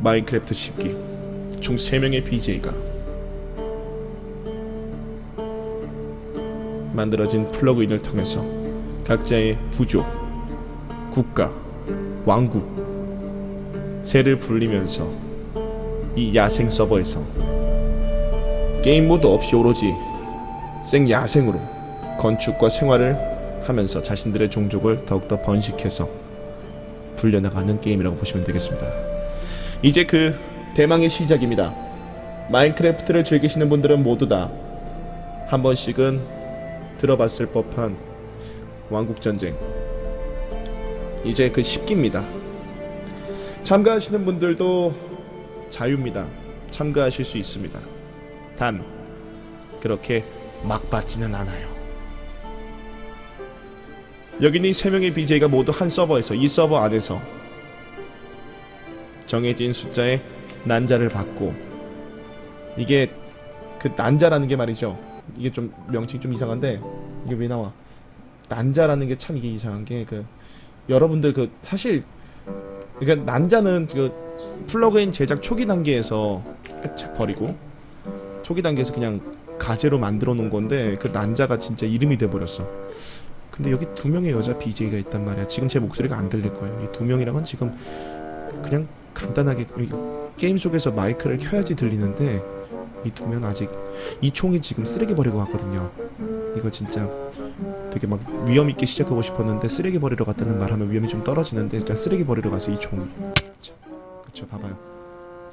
마인크래프트 10기 총 3명의 BJ가 만들어진 플러그인을 통해서 각자의 부족, 국가, 왕국 새를 불리면서 이 야생 서버에서 게임 모드 없이 오로지 생 야생으로 건축과 생활을 하면서 자신들의 종족을 더욱더 번식해서 불려나가는 게임이라고 보시면 되겠습니다. 이제 그 대망의 시작입니다. 마인크래프트를 즐기시는 분들은 모두 다 한 번씩은 들어봤을 법한 왕국 전쟁. 이제 그 10기입니다. 참가하시는 분들도 자유입니다. 참가하실 수 있습니다. 단 그렇게 막 받지는 않아요. 여기 있는 세 명의 BJ가 모두 한 서버에서 이 서버 안에서 정해진 숫자의 난자를 받고 이게 그 난자라는 게 말이죠. 이게 좀 명칭 좀 이상한데 이게 왜 나와? 난자라는 게 참 이게 이상한 게 그 여러분들 그 사실 그러니까 난자는 그 플러그인 제작 초기 단계에서 쫙 버리고 초기 단계에서 그냥 가제로 만들어 놓은 건데 그 난자가 진짜 이름이 돼 버렸어. 근데 여기 두 명의 여자 BJ가 있단 말이야. 지금 제 목소리가 안 들릴 거예요. 이 두 명이랑은 지금 그냥 간단하게 이 게임 속에서 마이크를 켜야지 들리는데 이두명 아직 이 총이 지금 쓰레기 버리고 갔거든요. 이거 진짜 되게 막 위험 있게 시작하고 싶었는데 쓰레기 버리러 갔다는 말하면 위험이 좀 떨어지는데 일단 쓰레기 버리러 가서 이 총. 그쵸 봐봐요.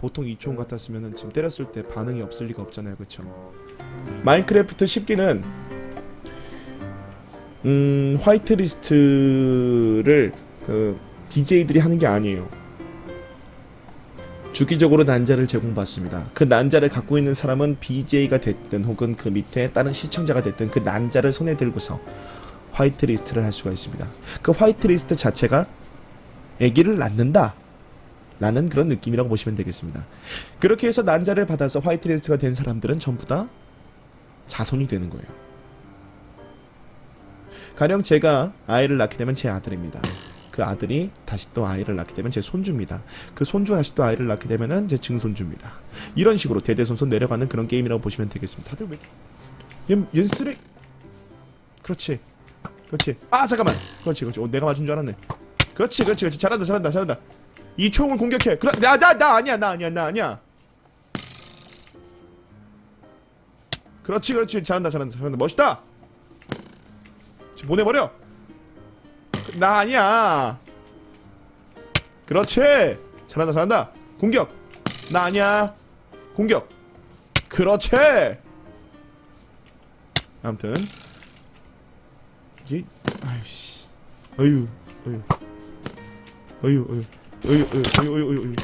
보통 이 총 같았으면은 지금 때렸을 때 반응이 없을 리가 없잖아요, 그쵸? 마인크래프트 10기는 음 화이트리스트를 그 BJ들이 하는 게 아니에요. 주기적으로 난자를 제공받습니다. 그 난자를 갖고 있는 사람은 BJ가 됐든 혹은 그 밑에 다른 시청자가 됐든 그 난자를 손에 들고서 화이트리스트를 할 수가 있습니다. 그 화이트리스트 자체가 아기를 낳는다. 라는 그런 느낌이라고 보시면 되겠습니다. 그렇게 해서 난자를 받아서 화이트리스트가 된 사람들은 전부 다 자손이 되는 거예요. 가령 제가 아이를 낳게 되면 제 아들입니다. 그 아들이 다시 또 아이를 낳게 되면 제 손주입니다. 그 손주 다시 또 아이를 낳게 되면은 제 증손주입니다. 이런 식으로 대대손손 내려가는 그런 게임이라고 보시면 되겠습니다. 다들 왜? 얘 연스레 그렇지, 그렇지. 아 잠깐만, 그렇지, 그렇지. 어, 내가 맞은 줄 알았네. 그렇지, 그렇지, 그렇지. 잘한다, 잘한다, 잘한다. 이 총을 공격해. 그래, 나, 나, 나 아니야, 나 아니야, 나 아니야. 그렇지, 그렇지. 잘한다, 잘한다, 잘한다. 멋있다. 지금 보내버려. 나 아니야. 그렇지. 잘한다, 잘한다. 공격. 나 아니야. 공격. 그렇지. 아무튼 이게 아이씨. 어유, 어유, 어유, 어유, 어유, 어유, 어유, 어유, 어유,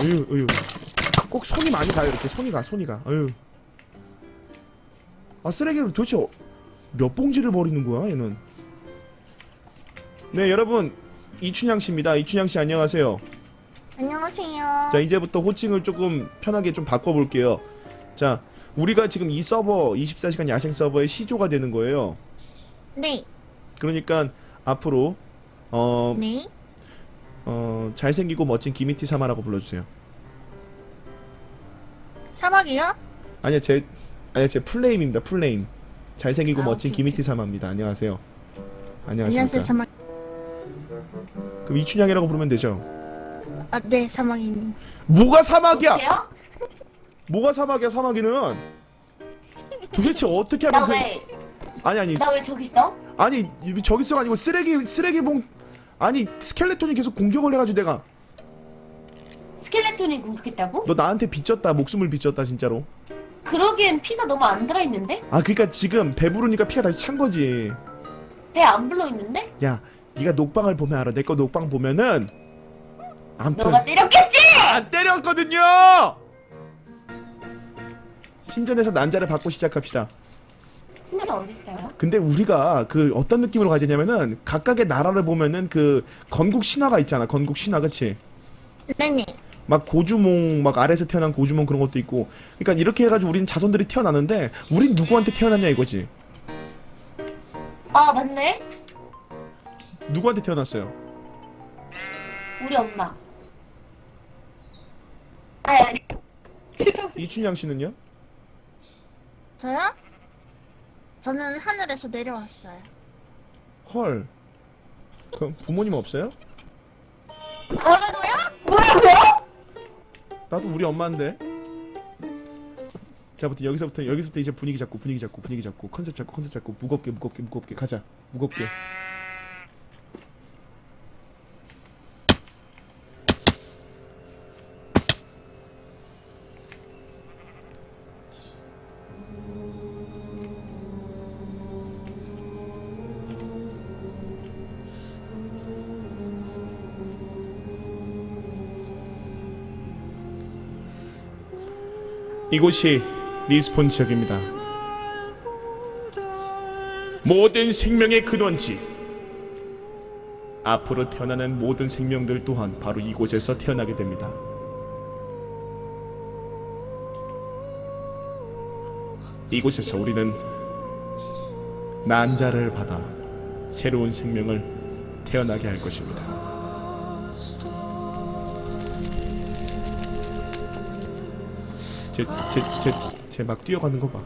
어유, 어유. 꼭 손이 많이 가요 이렇게 손이 가, 손이 가. 어유. 아 쓰레기를 도대체 어- 몇 봉지를 버리는 거야 얘는? 네 여러분. 이춘향 씨입니다. 이춘향 씨 안녕하세요. 안녕하세요. 자 이제부터 호칭을 조금 편하게 좀 바꿔볼게요. 자 우리가 지금 이 서버 24시간 야생 서버의 시조가 되는 거예요. 네, 그러니까 앞으로 어, 네. 어 잘생기고 멋진 기미티 사마라고 불러주세요. 사막이요? 아니요 제 아니요 제 풀네임입니다 풀네임 잘생기고 아, 멋진 오케이, 기미티 사마입니다 안녕하세요 안녕하십니까 안녕하세요, 사막. 그럼 이춘향이라고 부르면 되죠 아, 네, 사막이님. 뭐가 사막이야 어때요? 뭐가 사막이야 사막이는 도대체 어떻게 하면 나그 왜, 아니 아니 나왜 저기 있어? 아니 이- 저기서가 아니고 쓰레기 쓰레기봉 아니 스켈레톤이 계속 공격을 해가지고 내가 스켈레톤이 공격했다고? 너 나한테 빚졌다 목숨을 빚졌다 진짜로 그러기엔 피가 너무 안 들어있는데? 아 그러니까 지금 배부르니까 피가 다시 찬 거지 배 안 불러있는데? 야 네가 녹방을 보면 알아 내 거 녹방 보면은 아무튼 너가 때렸겠지? 안 때렸거든요 신전에서 난자를 받고 시작합시다 신나가 어디 있어요? 근데 우리가 그 어떤 느낌으로 가야 되냐면은 각각의 나라를 보면은 그 건국 신화가 있잖아 건국 신화 그치 네네. 막 고주몽 막 아래에서 태어난 고주몽 그런 것도 있고 그러니까 이렇게 해가지고 우린 자손들이 태어나는데 우린 누구한테 태어났냐 이거지 아, 맞네? 누구한테 태어났어요 우리 엄마. 아니, 아니. 이춘향 씨는요? 저요? 저는 하늘에서 내려왔어요. 헐. 그럼 부모님 없어요? 뭐라고요? 뭐라고요? 나도 우리 엄마인데. 자부터 여기서부터 여기서부터 이제 분위기 잡고 분위기 잡고 분위기 잡고 컨셉 잡고 컨셉 잡고 무겁게 무겁게 무겁게 가자. 무겁게. 이곳이 리스폰 지역입니다. 모든 생명의 근원지. 앞으로 태어나는 모든 생명들 또한 바로 이곳에서 태어나게 됩니다. 이곳에서 우리는 난자를 받아 새로운 생명을 태어나게 할 것입니다. 제막 뛰어가는 거 봐.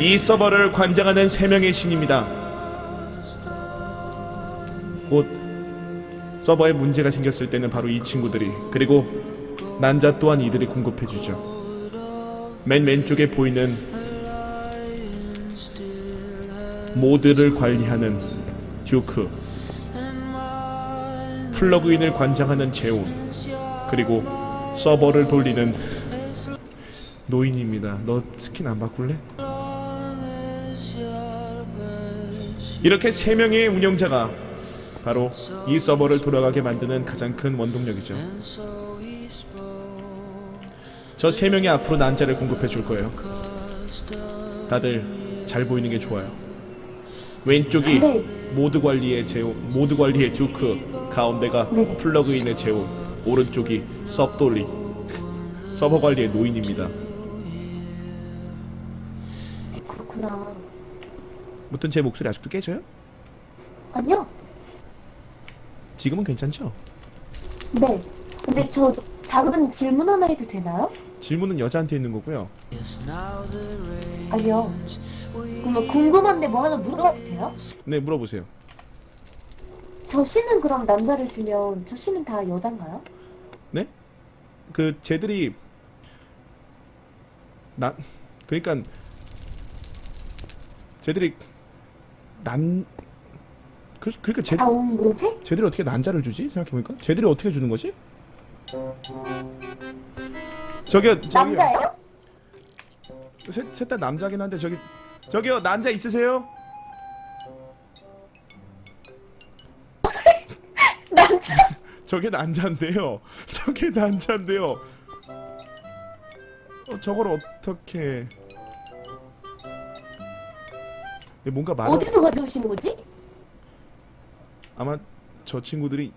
이 서버를 관장하는 세 명의 신입니다. 곧 서버에 문제가 생겼을 때는 바로 이 친구들이 그리고 난자 또한 이들이 공급해 주죠. 맨 왼쪽에 보이는 모드를 관리하는 듀크 플러그인을 관장하는 제온 그리고 서버를 돌리는 노인입니다. 너 스킨 안 바꿀래? 이렇게 세 명의 운영자가 바로 이 서버를 돌아가게 만드는 가장 큰 원동력이죠. 저 세 명이 앞으로 난자를 공급해 줄 거예요. 다들 잘 보이는 게 좋아요. 왼쪽이 네. 모드 관리의 제오, 모드 관리의 듀크, 가운데가 네. 플러그인의 제오, 오른쪽이 섭돌리, 서버 관리의 노인입니다. 그렇구나. 무튼 제 목소리 아직도 깨져요? 아니요. 지금은 괜찮죠? 네. 근데 저 작은 질문 하나 해도 되나요? 질문은 여자한테 있는 거고요. 아니요. 그러면 궁금한데 뭐 하나 물어봐도 돼요? 네, 물어보세요. 저 씨는 그럼 남자를 주면 저 씨는 다 여잔가요? 그 쟤들이 난 그러니까 쟤들이 난 그, 그러니까 쟤, 다음 문제? 쟤들이 어떻게 난자를 주지? 생각해보니까 쟤들이 어떻게 주는 거지? 저기요 저기요 남자예요? 셋다 남자긴 한데 저기 저기요 난자 있으세요? 남자. 저게 난자인데요. 저게 난자인데요. 어, 저걸 어떻게? 얘 뭔가 말 어디서 가져오시는 거지? 아마 저 친구들이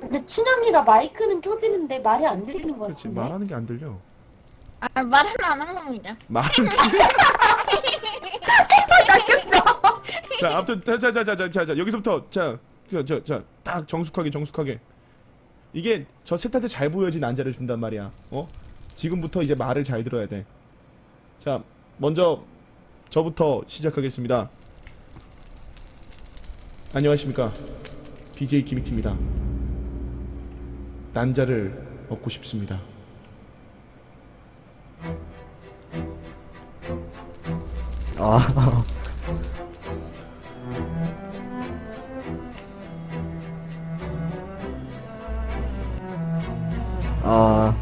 근데 춘향이가 마이크는 켜지는데 말이 안 들리는 것 그렇지 같은데. 말하는 게 안 들려. 아, 말은 안 한 겁니다. 말은 자, 아무튼 자자자자자자 여기서부터 자자자딱 정숙하게 정숙하게 이게 저 셋한테 잘 보여진 난자를 준단 말이야. 어? 지금부터 이제 말을 잘 들어야 돼. 자, 먼저 저부터 시작하겠습니다. 안녕하십니까? BJ 김이티입니다. 난자를 얻고 싶습니다. 아, 아,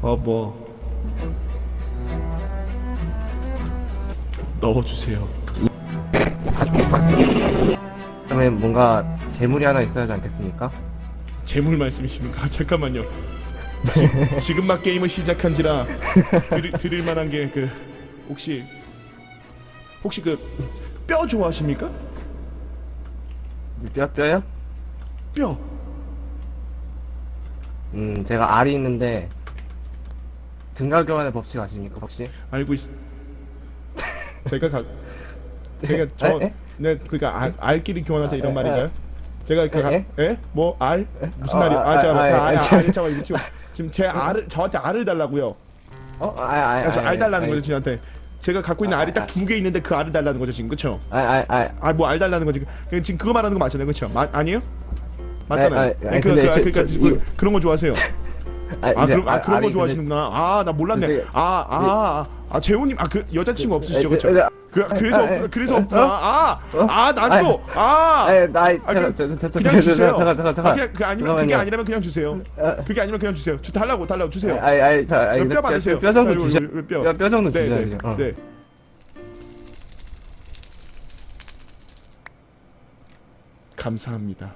어, 뭐 넣어주세요. 그러면 뭔가 재물이 하나 있어야 하지 않겠습니까? 재물 말씀이십니까? 잠깐만요. 지, 지금 막 게임을 시작한지라 드릴, 드릴 만한 게 그 혹시 혹시 그 뼈 좋아하십니까? 뼈, 뼈요? 뼈. 음, 제가 알이 있는데, 등가 교환의 법칙 아십니까 혹시? 알고 있. 제가 가. 제가 에? 저네 그러니까 알, 알끼리 교환하자 이런 에, 말인가요? 제가 그 가, 에? 에? 뭐 알? 무슨 어, 말이야? 아, 아 제가 아, 그 아, 알, 아, 알 잠깐 이거 지금 지금 제 알을 저한테 알을 달라고요. 어? 아, 아, 아, 아, 알 달라는 아, 거죠 저한테. 제가 갖고 있는 아, 알이 아, 딱두 개 있는데 그 알을 달라는 거죠 지금 그쵸? 아, 아, 아, 아뭐알 달라는 거지. 그- 지금 그거 말하는 거 맞잖아요 그쵸? 마, 아니에요? 맞잖아요. 아, 아, 네, 아, 그, 그, 저- 그러니까 저- 그, 이- 그런 거 좋아하세요. 아, 아, 그럼, 아 알- 그런 거 좋아하시는구나. 아 나 몰랐네. 아 아 아 아 재훈님 아 그 여자친구 없으시죠 에, 그 그래서 아, 없- 에, 그래서 어? 없구나. 아아난 아이, 또 아. 아, 나, 아, 잠깐, 그- 저, 저, 저, 그냥 저, 주세요. 잠깐, 잠깐, 아, 잠깐. 그냥 그 아니면 그게. 아니라면 그냥 주세요. 아, 그게 아니면 그냥 주세요. 주 달라고 달라고 주세요. 아이, 아이, 자, 아이, 뼈 받으세요. 뼈 정도 자, 이거, 주셔. 이거 뼈. 뼈, 뼈 정도 네. 네, 어. 네. 감사합니다.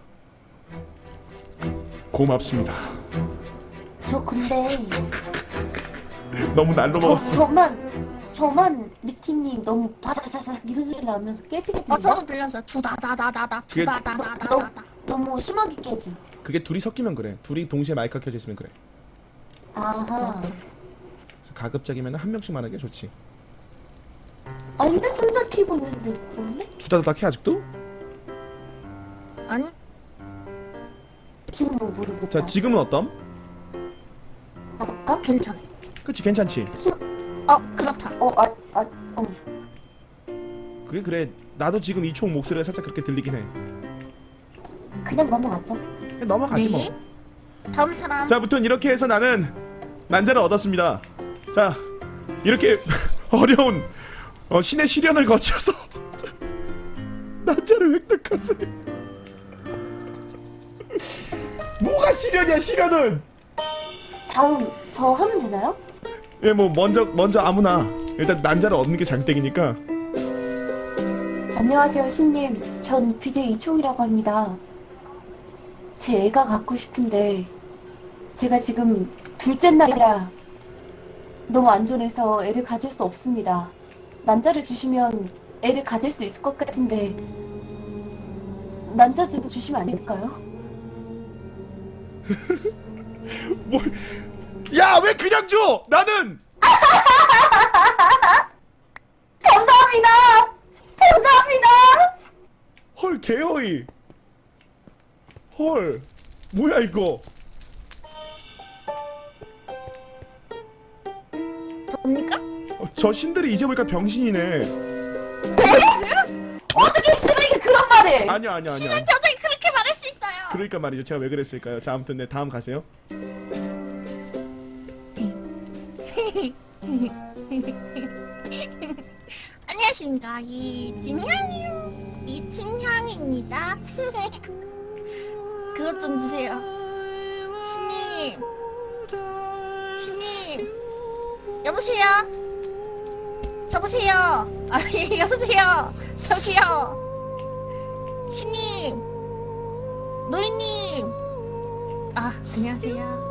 고맙습니다. 저 근데 너무 날로 저, 먹었어. 저만 저만 미팅님 너무 바사사삭 이런 소리 나면서 깨지거든요. 어 저도 들렸어요. 두다다다다다 그게- 두다다다다다. 너무 심하게 깨지. 그게 둘이 섞이면 그래. 둘이 동시에 마이크가 켜져 있으면 그래. 아하. 그래서 가급적이면 한 명씩만 하는 게 좋지. 아 근데 혼자 키고 있는데 그렇네? 두다다닥 해 아직도? 아니 지금은 모르겠다. 자 지금은 어떤? 잠깐. 괜찮아. 그치 괜찮지. 심. 어 그렇다. 어, 아, 아, 어. 그게 그래. 나도 지금 이총 목소리가 살짝 그렇게 들리긴 해. 그냥 넘어갔죠. 그냥 넘어가지 뭐. 네. 다음 사람. 자, 무튼 이렇게 해서 나는 난자를 얻었습니다. 자, 이렇게 어려운 어, 신의 시련을 거쳐서 난자를 획득하세요. 뭐가 시련이야, 시련은? 다음 저 하면 되나요? 예, 뭐 먼저 먼저 아무나 일단 난자를 얻는 게 장땡이니까. 안녕하세요, 신님. 전 BJ 이총이라고 합니다. 제 애가 갖고 싶은데 제가 지금 둘째 날이라 너무 안전해서 애를 가질 수 없습니다. 난자를 주시면 애를 가질 수 있을 것 같은데 난자 좀 주시면 안 될까요? 뭐? 야, 왜 그냥 줘? 나는 감사합니다. 감사합니다. 헐 개어이. 헐. 뭐야 이거? 접니까? 어, 저 신들이 이제 보니까 병신이네. 어떻게 신에게 그런 말을? 아니야 아니야 아니야. 신은 저들 그렇게 말할 수 있어요. 그러니까 말이죠. 제가 왜 그랬을까요? 자, 아무튼 네 다음 가세요. 안녕하십니까. 이진향이요 이진향입니다. 그것 좀 주세요. 신님. 신님. 여보세요? 저보세요? 아 예, 여보세요? 저기요? 신님. 노인님. 아 안녕하세요.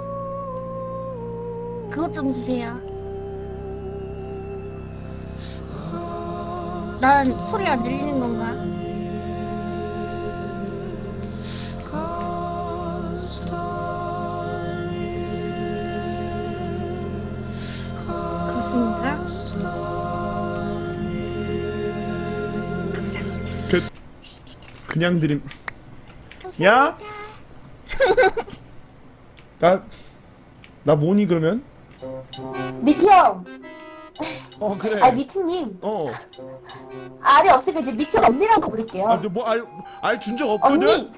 그것 좀 주세요 난 소리 안 들리는 건가? 그렇습니까? 감사합니다. 그 그냥 드림. 야? 나, 나 뭐니 그러면? 미티 형, 어 그래. 아 미티님, 어. 알이 없으니까 이제 미티 언니라고 부를게요. 아, 뭐알알 준 적 없거든. 언니,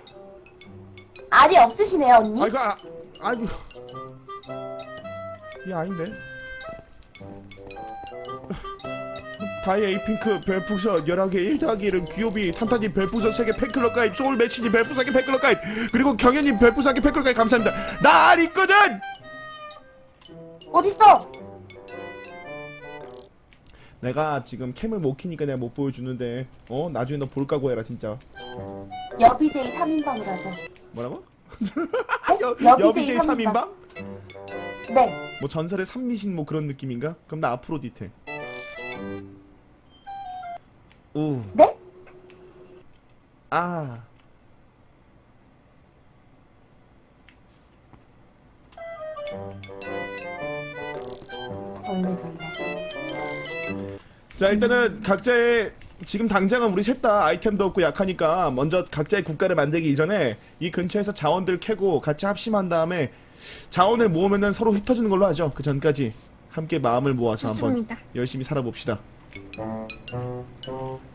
알이 없으시네요, 언니. 아 이거 아, 아이고. 이 아닌데. 다이 에이핑크 별풍선 11개 1 더하기 1은 귀요비 탄탄님 별풍선 3개 팬클럽 가입 소울 매치님 별풍선 3개 팬클럽 가입 그리고 경현님 별풍선 3개 팬클럽 가입 감사합니다 나 알 있거든 어딨어? 내가 지금 캠을 못 키니까 내가 못 보여주는데 어 나중에 너 볼까고 해라 진짜 여비제이 3인방을 하죠. 뭐라고? 네? 여, 여비제이 3인방? 네. 뭐 전설의 삼미신 뭐 그런 느낌인가? 그럼 나 아프로디테 우 네? 아. 자 일단은 각자의 지금 당장은 우리 셋 다 아이템도 없고 약하니까 먼저 각자의 국가를 만들기 이전에 이 근처에서 자원들 캐고 같이 합심한 다음에 자원을 모으면은 서로 흩어지는 걸로 하죠. 그 전까지 함께 마음을 모아서 한번 좋습니다. 열심히 살아봅시다.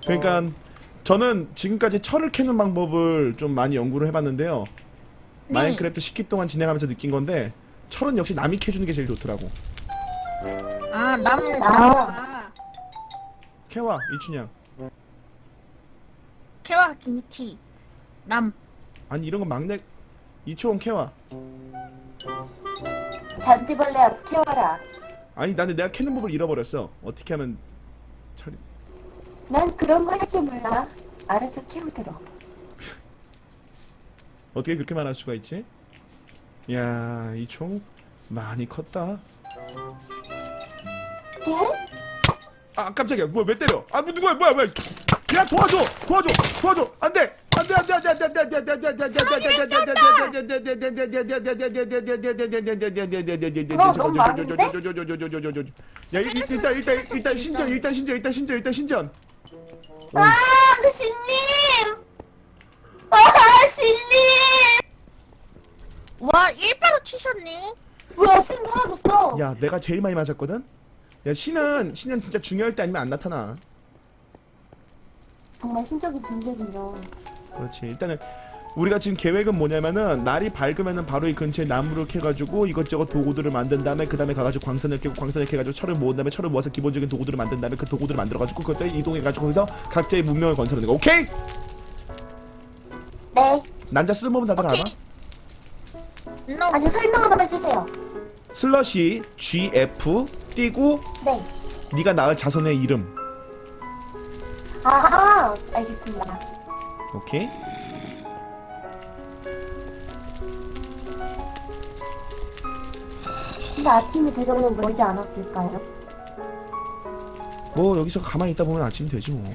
그러니까 저는 지금까지 철을 캐는 방법을 좀 많이 연구를 해봤는데요. 네. 마인크래프트 10기 동안 진행하면서 느낀 건데 철은 역시 남이 캐주는 게 제일 좋더라고. 아, 남, 아. 남자. 캐와 이춘향. 케와 김치. 남. 아니 이런 거 막내 이초원 캐와. 잔디벌레 앞 캐와라. 아니 나는 내가 캐는 법을 잃어버렸어. 어떻게 하면 철이 난 그런 거 할 줄 몰라. 알아서 캐오도록. 어떻게 그렇게 말할 수가 있지? 야, 이 총 많이 컸다. 예? 아, 깜짝이야. 뭐야, 왜 때려? 아, 뭐 누구야? 뭐야, 뭐야? 야, 도와줘! 도와줘! 도와줘! 안 돼! 안 돼, 안 돼, 안 돼, 안 돼, 안 돼, 안 돼, 안 돼, 안 돼, 안 돼, 안 돼, 야, 일단 일단 일단 신전, 일단 신전, 일단 신전, 일단 신전. 아, 신님! 아, 신님! 와, 일바로 튀셨네. 뭐야, 신 사라졌어. 야, 내가 제일 많이 맞았거든. 야, 신은 신은 진짜 중요할 때 아니면 안 나타나. 정말 신적인 존재군요. 그렇지. 일단은 우리가 지금 계획은 뭐냐면은 날이 밝으면은 바로 이 근처에 나무를 캐가지고 이것저것 도구들을 만든 다음에 그 다음에 가가지고 광선을 캐고 광선을 캐가지고 철을 모은 다음에 철을 모아서 기본적인 도구들을 만든 다음에 그 도구들을 만들어가지고 그것들 이동해가지고 거기서 각자의 문명을 건설하는 거. 오케이? 네. 난자 쓰는 법은 다들 알아? 오케이. 아니, 설명 한번 해주세요. 슬러시 GF 띄고 네. 네가 낳을 자손의 이름. 아하, 알겠습니다. 오케이? 근데 아침이 되려면 멀지 않았을까요? 뭐 여기서 가만히 있다 보면 아침이 되지 뭐.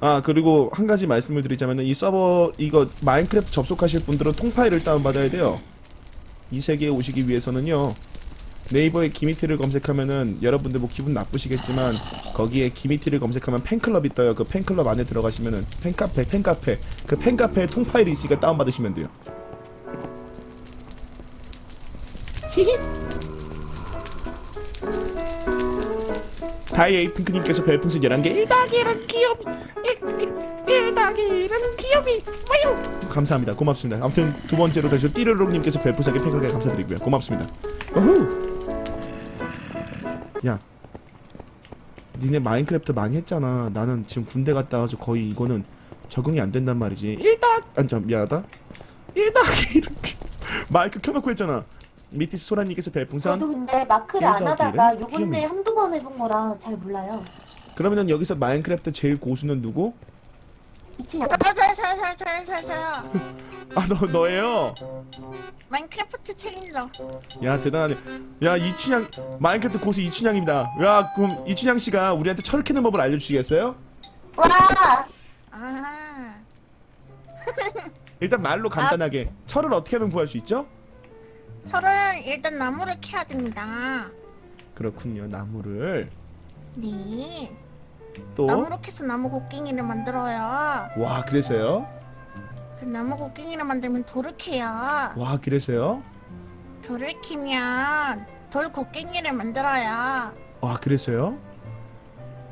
아 그리고 한 가지 말씀을 드리자면은 이 서버 이거 마인크래프트 접속하실 분들은 통파일을 다운받아야 돼요. 이 세계에 오시기 위해서는요. 네이버에 기미티를 검색하면은 여러분들 뭐 기분 나쁘시겠지만 거기에 기미티를 검색하면 팬클럽이 떠요. 그 팬클럽 안에 들어가시면은 팬카페 팬카페 그 팬카페에 통파일이 있으니까 다운받으시면 돼요. 히히. 다이 에이핑크님께서 별풍선 11개 1더하기 1은 귀요미 1 더하기 1은 귀요미 와요 감사합니다. 고맙습니다. 아무튼 두 번째로 다시 띠르르님께서 별풍선 1개 팬클럽에 감사드리고요. 고맙습니다. 어후. 야. 니네 마인크래프트 많이 했잖아. 나는 지금 군대 갔다 와서 거의 이거는 적응이 안 된단 말이지. 1더 아니 참 미안하다. 1 더하기 1은 귀 마이크 켜놓고 했잖아. 미티스 소라님께서 별풍선. 저도 근데 마크를 안 하다가 요번에. 한두 번 해본 거라 잘 몰라요. 그러면은 여기서 마인크래프트 제일 고수는 누구? 이치야. 저, 저, 저, 저, 저, 저, 저. 아 너 너예요. 마인크래프트 챌린저. 야 대단하네. 야 이춘향 마인크래프트 고수 이춘향입니다. 야 그럼 이춘향 씨가 우리한테 철 캐는 법을 알려주시겠어요? 와! 아. 일단 말로 간단하게 철을 어떻게 하면 구할 수 있죠? 철은 일단 나무를 캐야 됩니다. 그렇군요. 나무를 네. 또 나무로 캐서 나무 곡괭이를 만들어요. 와 그래서요? 그 나무 곡괭이를 만들면 돌을 캐요. 와 그래서요? 돌을 캐면 돌 곡괭이를 만들어요. 와 그래서요?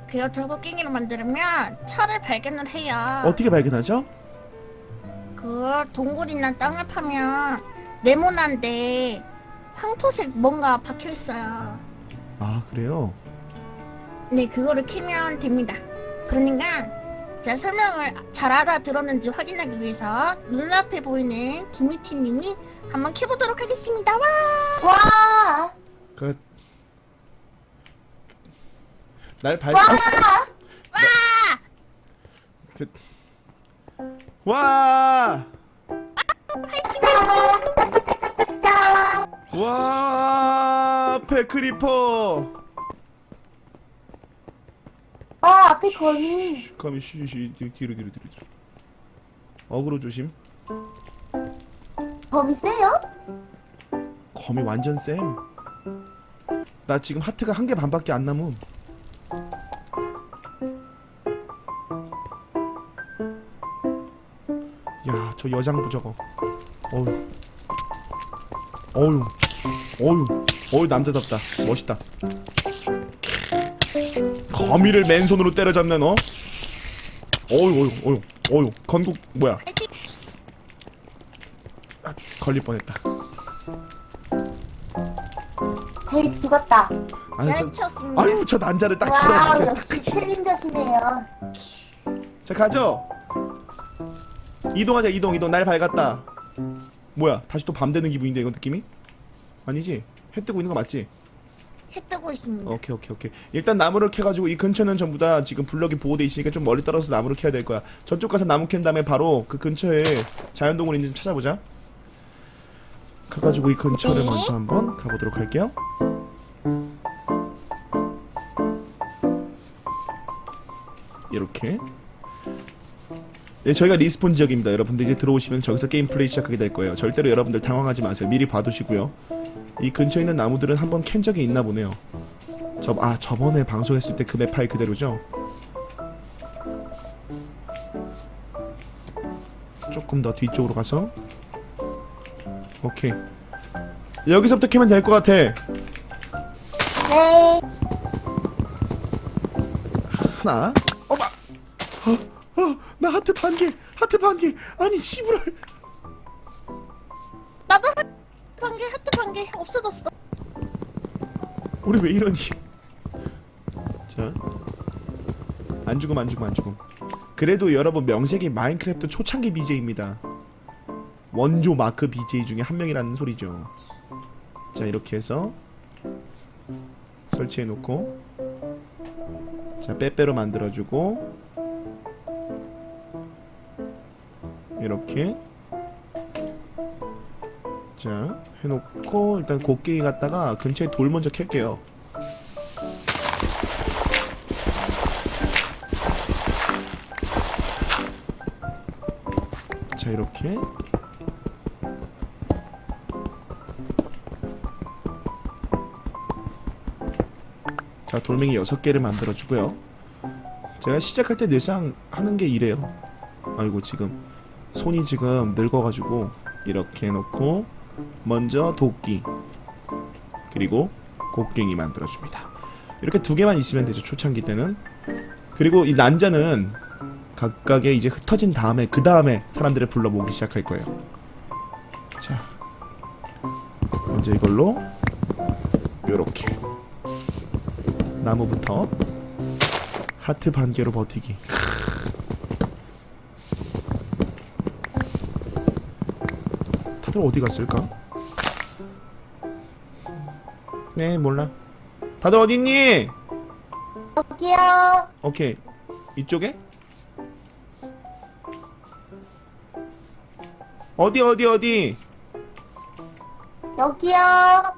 그리고 돌 곡괭이를 만들면 철을 발견을 해요. 어떻게 발견하죠? 그 동굴이나 땅을 파면 네모난데 황토색 뭔가 박혀 있어요. 아 그래요? 네, 그거를 캐면 됩니다. 그러니까 제가 설명을 잘 알아들었는지 확인하기 위해서 눈앞에 보이는 김미티님이 한번 캐보도록 하겠습니다. 와! 와! 그 날 발. 와! 그... 와! 와! 페크리퍼! 아, 앞에 거미. 가면 쉬쉬 뒤로 뒤로 뒤로 뒤로 어그로 조심 거미 세요? 거미 완전 쌤 나 지금 하트가 한 개 반밖에 안 남음. 야, 저 여장부 저거. 어우. 어우. 어우. 어우 남자답다. 멋있다. 거미를 맨손으로 때려잡는 어? 어우 어우 어우 어우 건국 뭐야? 아, 걸릴 뻔했다. 헤이 죽었다. 아유 잘저 치웠습니다. 아유 저 난자를 딱와 주워. 역시 챌린저스네요. 자 가죠. 이동하자 이동 이동 날 밝았다. 뭐야 다시 또 밤 되는 기분인데 이건 느낌이? 아니지? 해 뜨고 있는 거 맞지? 해 뜨고 있습니다. 오케이 오케이 오케이. 일단 나무를 캐가지고 이 근처는 전부 다 지금 블럭이 보호돼 있으니까 좀 멀리 떨어져서 나무를 캐야 될 거야. 저쪽 가서 나무 캔 다음에 바로 그 근처에 자연동굴 있는지 좀 찾아보자. 가가지고 이 근처를 네. 먼저 한번 가보도록 할게요. 이렇게. 예, 저희가 리스폰 지역입니다 여러분들. 이제 들어오시면 저기서 게임 플레이 시작하게 될 거예요. 절대로 여러분들 당황하지 마세요. 미리 봐두시고요 이 근처에 있는 나무들은 한번 캔 적이 있나 보네요. 저, 아, 저번에 방송했을 때 그 맵 파일 그대로죠? 조금 더 뒤쪽으로 가서. 오케이. 여기서부터 캐면 될 것 같아. 네. 하나. 어마! 어, 어, 나 하트 반개 하트 반개 아니 씨부랄 우리 왜 이러니? 자, 안 죽음 안 죽음 안 죽음. 그래도 여러분 명색이 마인크래프트 초창기 BJ입니다. 원조 마크 BJ 중에 한 명이라는 소리죠. 자 이렇게 해서 설치해 놓고 자 빼빼로 만들어 주고 이렇게 자 해놓고 일단 곡괭이 갖다가 근처에 돌 먼저 캘게요. 자 이렇게. 자 돌멩이 6개를 만들어주고요. 제가 시작할 때 늘상 하는 게 이래요. 아이고 지금 손이 지금 늙어가지고 이렇게 해놓고 먼저 도끼 그리고 곡괭이 만들어줍니다. 이렇게 두 개만 있으면 되죠 초창기 때는. 그리고 이 난자는 각각의 이제 흩어진 다음에 그 다음에 사람들을 불러 모으기 시작할 거예요. 자 먼저 이걸로 요렇게 나무부터 하트 반 개로 버티기. 다들 어디 갔을까? 네 몰라 다들 어디 있니? 여기요. 오케이 이쪽에? 어디 어디 어디 여기요. 아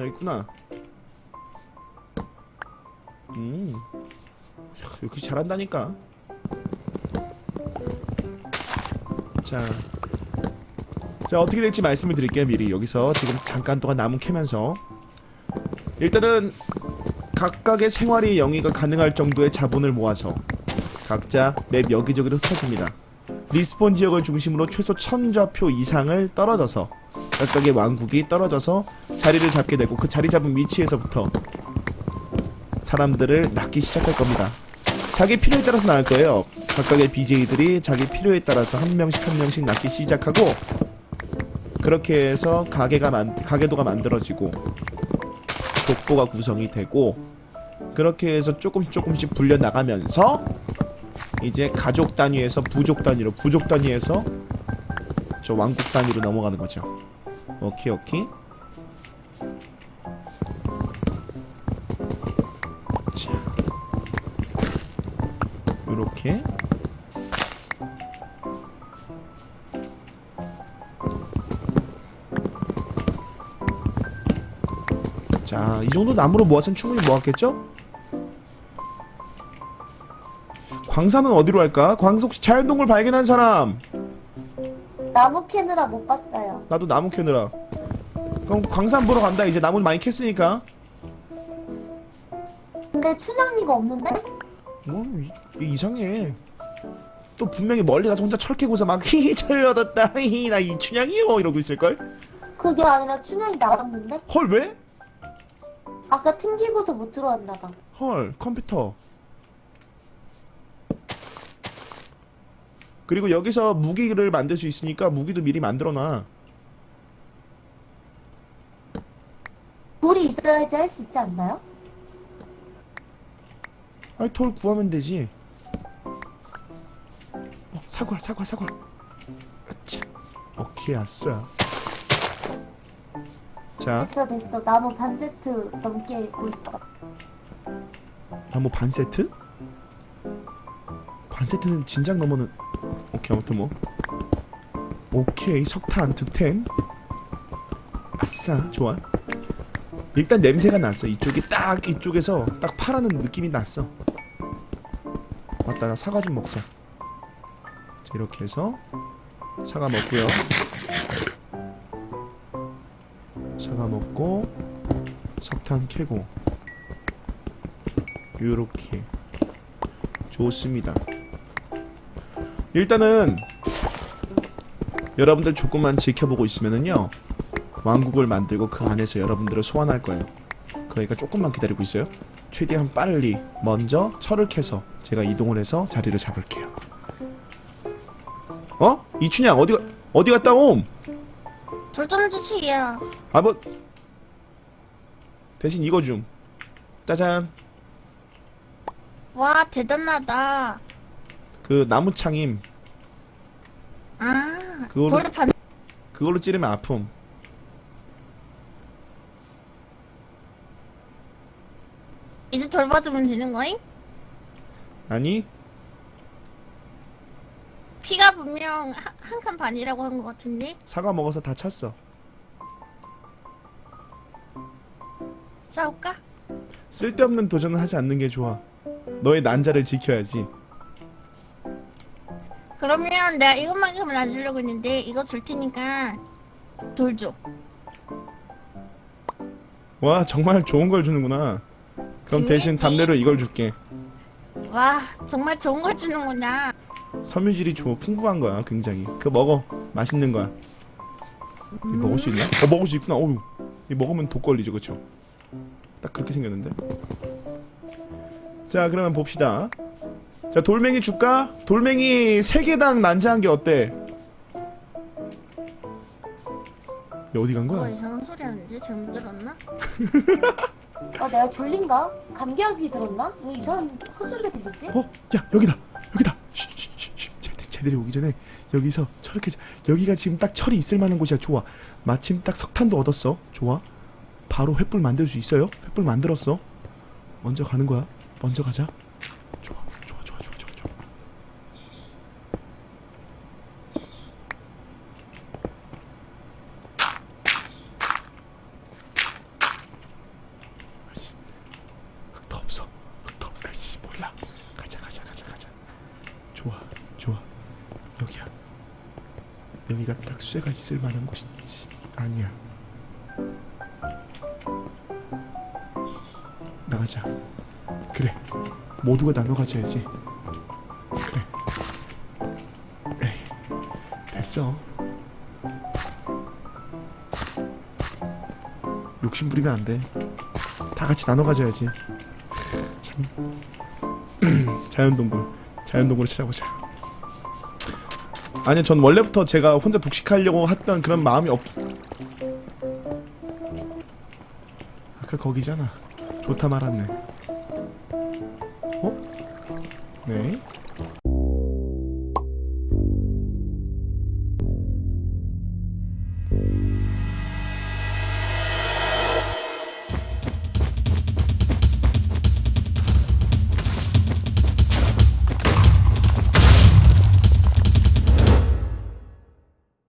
여기 있구나 음 야, 이렇게 잘한다니까 자, 자 어떻게 될지 말씀을 드릴게요 미리 여기서 지금 잠깐 동안 나무 캐면서 일단은 각각의 생활의 영위가 가능할 정도의 자본을 모아서 각자 맵 여기저기로 흩어집니다 리스폰 지역을 중심으로 최소 천좌표 이상을 떨어져서 각각의 왕국이 떨어져서 자리를 잡게 되고 그 자리 잡은 위치에서부터 사람들을 낳기 시작할 겁니다. 자기 필요에 따라서 낳을 거예요. 각각의 BJ들이 자기 필요에 따라서 한 명씩 한 명씩 낳기 시작하고 그렇게 해서 가게가 만 가게도가 만들어지고 족보가 구성이 되고 그렇게 해서 조금씩 조금씩 불려 나가면서 이제 가족 단위에서 부족 단위로 부족 단위에서 저 왕국 단위로 넘어가는 거죠. 오케이 오케이. 자, 요렇게. 자, 이 정도 나무로 모아서는 충분히 모았겠죠? 광산은 어디로 할까? 광석 혹시 자연동굴 발견한 사람? 나무 캐느라 못 봤어요. 나도 나무 캐느라 그럼 광산 보러 간다 이제 나무 많이 캤으니까 근데 춘향이가 없는데? 뭐 이, 이상해 또 분명히 멀리 가서 혼자 철 캐고서 막 히히 철 얻었다 히히 나이 춘향이요 이러고 있을걸? 그게 아니라 춘향이 나갔는데? 헐 왜? 아까 튕기고서 못 들어왔나 봐. 헐 컴퓨터. 그리고 여기서 무기를 만들 수 있으니까 무기도 미리 만들어놔. 돌이 있어야지 할 수 있지 않나요? 아이 돌 구하면 되지. 어, 사과 사과 사과. 아차 오케이 아싸 자 됐어 됐어. 나무 반 세트 넘게 있고 있어. 나뭐 반 세트? 반 세트는 진작 넘어는 오케이 아무튼 뭐. 오케이 석탄 득템. 아싸 좋아. 일단 냄새가 났어. 이쪽이 딱 이쪽에서 딱 파라는 느낌이 났어. 맞다 나 사과 좀 먹자. 자 이렇게 해서 사과 먹고요 사과 먹고 석탄 캐고 요렇게 좋습니다 일단은 여러분들 조금만 지켜보고 있으면은요 왕국을 만들고 그 안에서 여러분들을 소환할 거예요 그러니까 조금만 기다리고 있어요 최대한 빨리 먼저 철을 캐서 제가 이동을 해서 자리를 잡을게요 어? 이춘향 어디가 어디 갔다 옴? 돌좀 주세요. 아뭐 대신 이거 좀 짜잔 와 대단하다. 그 나무창임 아 그거로- 돌 반. 그걸로 찌르면 아픔 이제 돌 받으면 되는 거임? 아니 피가 분명 한 칸 반이라고 한 것 같은데 사과 먹어서 다 찼어 싸울까? 쓸데없는 도전을 하지 않는 게 좋아 너의 난자를 지켜야지 그러면 내가 이것만큼은 안 주려고 했는데 이거 줄 테니까 돌 줘. 와 정말 좋은 걸 주는구나 그럼 대신 담배로 이걸 줄게 와 정말 좋은 걸 주는구나. 섬유질이 좋아 풍부한 거야 굉장히 그거 먹어 맛있는 거야 이거 먹을 수 있나? 어 먹을 수 있구나 어우 이 먹으면 독 걸리죠 그쵸? 딱 그렇게 생겼는데 자 그러면 봅시다 자 돌멩이 줄까? 돌멩이 3개당 난자한 게 어때? 얘 어디 간어 거야? 이상한 소리 하는데 잘못 들었나? 아 내가 졸린가? 감기약이 들었나? 왜 이상한 헛소리가 들리지? 어? 야 여기다 여기다 쉬쉬쉬 쟤들이 오기 전에 여기서 저렇게 여기가 지금 딱 철이 있을 만한 곳이야 좋아 마침 딱 석탄도 얻었어 좋아 바로 횃불 만들 수 있어요? 횃불 만들었어? 먼저 가는 거야? 먼저 가자 나가자. 그래. 모두가 나눠 가져야지. 그래. 에이 됐어. 욕심 부리면 안 돼 다 같이 나눠 가져야지. 참. 자연동굴. 자연동굴을 찾아보자. 아니 전 원래부터 제가 혼자 독식하려고 했던 그런 마음이 없 아까 거기잖아 좋다 말았네